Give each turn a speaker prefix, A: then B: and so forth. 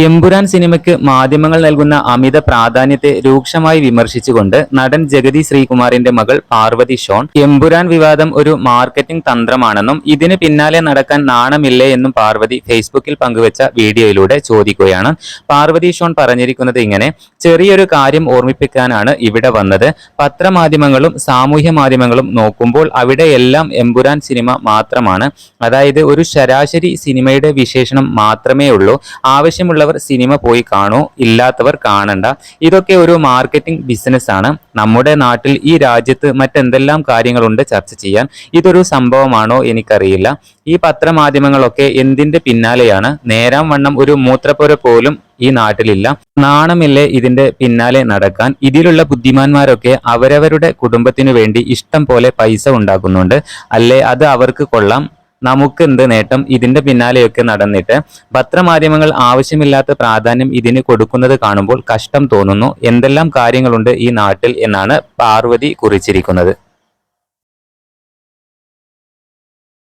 A: എമ്പുരാൻ സിനിമയ്ക്ക് മാധ്യമങ്ങൾ നൽകുന്ന അമിത പ്രാധാന്യത്തെ രൂക്ഷമായി വിമർശിച്ചുകൊണ്ട് നടൻ ജഗതി ശ്രീകുമാറിന്റെ മകൾ പാർവതി ഷോൺ എമ്പുരാൻ വിവാദം ഒരു മാർക്കറ്റിംഗ് തന്ത്രമാണെന്നും ഇതിന് പിന്നാലെ നടക്കാൻ നാണമില്ലേ എന്നും പാർവതി ഫേസ്ബുക്കിൽ പങ്കുവച്ച വീഡിയോയിലൂടെ ചോദിക്കുകയാണ്. പാർവതി ഷോൺ പറഞ്ഞിരിക്കുന്നത് ഇങ്ങനെ ചെറിയൊരു കാര്യം ഓർമ്മിപ്പിക്കാനാണ് ഇവിടെ വന്നത്. പത്രമാധ്യമങ്ങളും സാമൂഹ്യ മാധ്യമങ്ങളും നോക്കുമ്പോൾ അവിടെയെല്ലാം എമ്പുരാൻ സിനിമ മാത്രമാണ്. അതായത് ഒരു ശരാശരി സിനിമയുടെ വിശേഷണം മാത്രമേ ഉള്ളൂ ആവശ്യമുള്ളവർ സിനിമ പോയി കാണൂ ഇല്ലാത്തവർ കാണണ്ട. ഇതൊക്കെ ഒരു മാർക്കറ്റിംഗ് ബിസിനസ് ആണ്. നമ്മുടെ നാട്ടിൽ ഈ രാജ്യത്ത് മറ്റെന്തെല്ലാം കാര്യങ്ങളുണ്ട് ചർച്ച ചെയ്യാൻ? ഇതൊരു സംഭവമാണോ എനിക്കറിയില്ല. ഈ പത്രമാധ്യമങ്ങളൊക്കെ എന്തിന്റെ പിന്നാലെയാണ്? നേരാം വണ്ണം ഒരു മൂത്രപ്പുര പോലും ഈ നാട്ടിലില്ല. നാണമില്ലേ ഇതിന്റെ പിന്നാലെ നടക്കാൻ? ഇതിലുള്ള ബുദ്ധിമാന്മാരൊക്കെ അവരവരുടെ കുടുംബത്തിനു വേണ്ടി ഇഷ്ടം പോലെ പൈസ ഉണ്ടാക്കുന്നുണ്ട്. അല്ലേ? അത് അവർക്ക് കൊള്ളാം. നമുക്ക് എന്ത് നേട്ടം ഇതിന്റെ പിന്നാലെയൊക്കെ നടന്നിട്ട്. പത്രമാധ്യമങ്ങൾ ആവശ്യമില്ലാത്ത പ്രാധാന്യം ഇതിന് കൊടുക്കുന്നത് കാണുമ്പോൾ കഷ്ടം തോന്നുന്നു. എന്തെല്ലാം കാര്യങ്ങളുണ്ട് ഈ നാട്ടിൽ എന്നാണ് പാർവതി കുറിച്ചിരിക്കുന്നത്.